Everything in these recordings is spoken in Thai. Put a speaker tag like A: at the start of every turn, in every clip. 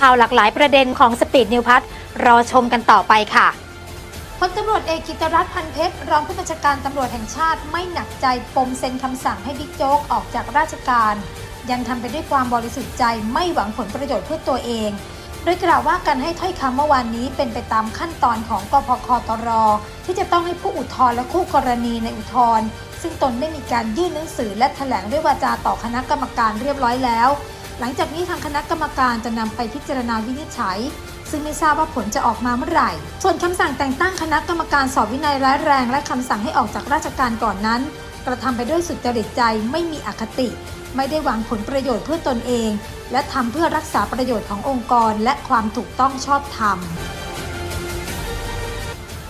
A: ข่าวหลากหลายประเด็นของสปีดนิวพัทรอชมกันต่อไปค่ะ
B: พลตำรวจเอกกิตรัตน์พันเพชรรองผู้บัญชาการตำรวจแห่งชาติไม่หนักใจปมเซ็นคำสั่งให้บิ๊กโจ๊กออกจากราชการ ยังทำไปด้วยความบริสุทธิ์ใจไม่หวังผลประโยชน์เพื่อตัวเอง โดยกล่าวว่าการให้ถ้อยคำเมื่อวานนี้เป็นไปตามขั้นตอนของกพคตร ที่จะต้องให้ผู้อุทธรณ์และคู่กรณีในอุทธรณ์ซึ่งตนได้มีการยื่นหนังสือและแถลงด้วยวาจาต่อคณะกรรมการเรียบร้อยแล้ว หลังจากนี้ทางคณะกรรมการจะนำไปพิจารณาวินิจฉัย ซึ่งไม่ทราบว่าผลจะออกมาเมื่อไหร่ ส่วนคำสั่งแต่งตั้งคณะกรรมการสอบวินัยร้ายแรง และคำสั่งให้ออกจากราชการก่อนนั้น กระทำไปด้วยสุจริตใจไม่มีอคติ ไม่ได้หวังผลประโยชน์เพื่อตนเอง และทำเพื่อรักษาประโยชน์ขององค์กร และความถูกต้องชอบธรรม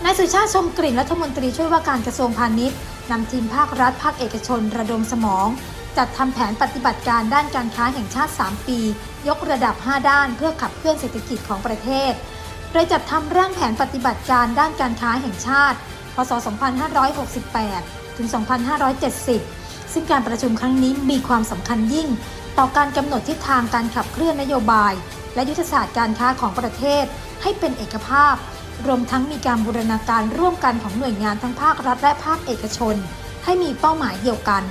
B: นายสุชาติชมกลิ่นรัฐมนตรีช่วยว่าการกระทรวงพาณิชย์นำทีมภาครัฐภาคเอกชนระดมสมอง จัดทำแผนปฏิบัติการด้านการค้าแห่งชาติ 3 ปี ยกระดับ 5 ด้านเพื่อขับเคลื่อนเศรษฐกิจของประเทศ โดยจัดทำร่างแผนปฏิบัติการด้านการค้าแห่งชาติ พศ 2568 ถึง 2570 ซึ่งการประชุมครั้งนี้มีความสำคัญยิ่ง ต่อการกำหนดทิศทางการขับเคลื่อนนโยบาย และยุทธศาสตร์การค้าของประเทศ ให้เป็นเอกภาพ รวมทั้งมีการบูรณาการร่วมกันของหน่วยงานทั้งภาครัฐและภาคเอกชน ให้มีเป้าหมายเดียวกัน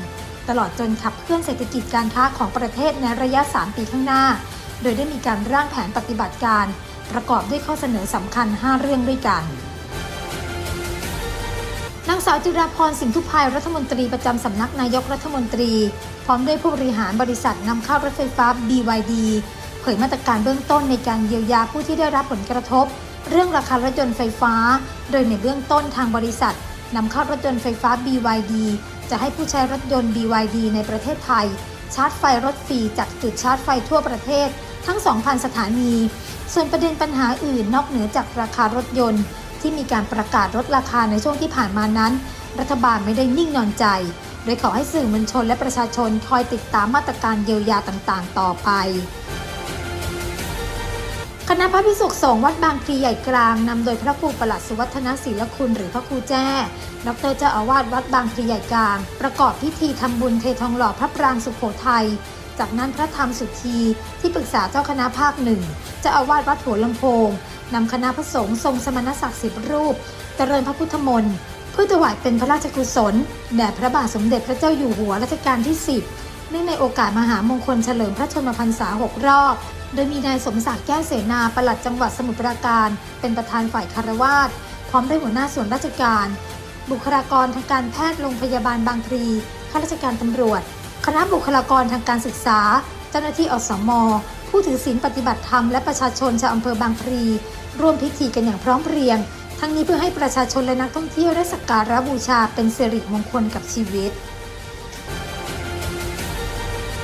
B: ตลอดจนขับเคลื่อนเศรษฐกิจการค้าของประเทศในระยะ 3 ปีข้างหน้า โดยได้มีการร่างแผนปฏิบัติการ ประกอบด้วยข้อเสนอสำคัญ 5 เรื่องด้วยกันนางสาวจิราพรสินทุพายรัฐมนตรีประจำสำนักนายกรัฐมนตรี พร้อมด้วยผู้บริหารบริษัทนำเข้ารถไฟฟ้า BYD เผยมาตรการเบื้องต้นในการเยียวยาผู้ที่ได้รับผลกระทบ เรื่องราคารถยนต์ไฟฟ้า โดยในเบื้องต้นทางบริษัท นำเข้ารถยนต์ไฟฟ้า BYD จะให้ผู้ใช้รถยนต์ BYD ในประเทศไทย ชาร์จไฟรถฟรีจากจุดชาร์จไฟทั่วประเทศ ทั้ง 2,000 สถานี ส่วนประเด็นปัญหาอื่นนอกเหนือจากราคารถยนต์ ที่มีการประกาศลดราคาในช่วงที่ผ่านมานั้น รัฐบาลไม่ได้นิ่งนอนใจ โดยขอให้สื่อมวลชนและประชาชนคอยติดตามมาตรการเยียวยาต่างๆ ต่อไป คณะพระพิสุสงฆ์วัดบางพลีใหญ่กลางนำโดยพระครูประหลัดสุวัฒนศิลคุณหรือพระครูแจ้ดรเจ้าอาวาสวัดบางพลีใหญ่กลาง ประกอบพิธีทำบุญเททองหล่อพระปรางสุโขทัยจากนั้นพระธรรมสุธีที่ปรึกษาเจ้าคณะภาคหนึ่งเจ้าอาวาสวัดหัวลำโพงนำคณะพระสงฆ์ทรงสมณศักดิ์สิบรูป เจริญพระพุทธมนต์เพื่อถวายเป็นพระราชกุศลแด่พระบาทสมเด็จพระเจ้าอยู่หัวรัชกาลที่ 10เนื่องในโอกาสมหามงคลเฉลิมพระชนมพรรษา 6 รอบ โดยมีนายสมศักดิ์แก้วเสนาปลัดจังหวัดสมุทรปราการ เป็นประธานฝ่ายคารวาสพร้อมด้วยหัวหน้าส่วนราชการ บุคลากรทางการแพทย์โรงพยาบาลบางพลีข้าราชการตำรวจ คณะบุคลากรทางการศึกษา เจ้าหน้าที่อสมผู้ถือศีลปฏิบัติธรรมและประชาชนชาวอำเภอบางพลีร่วมพิธีกันอย่างพร้อมเพรียง ทั้งนี้เพื่อให้ประชาชนและนักท่องเที่ยวได้สักการะบูชาเป็นสิริมงคลกับชีวิต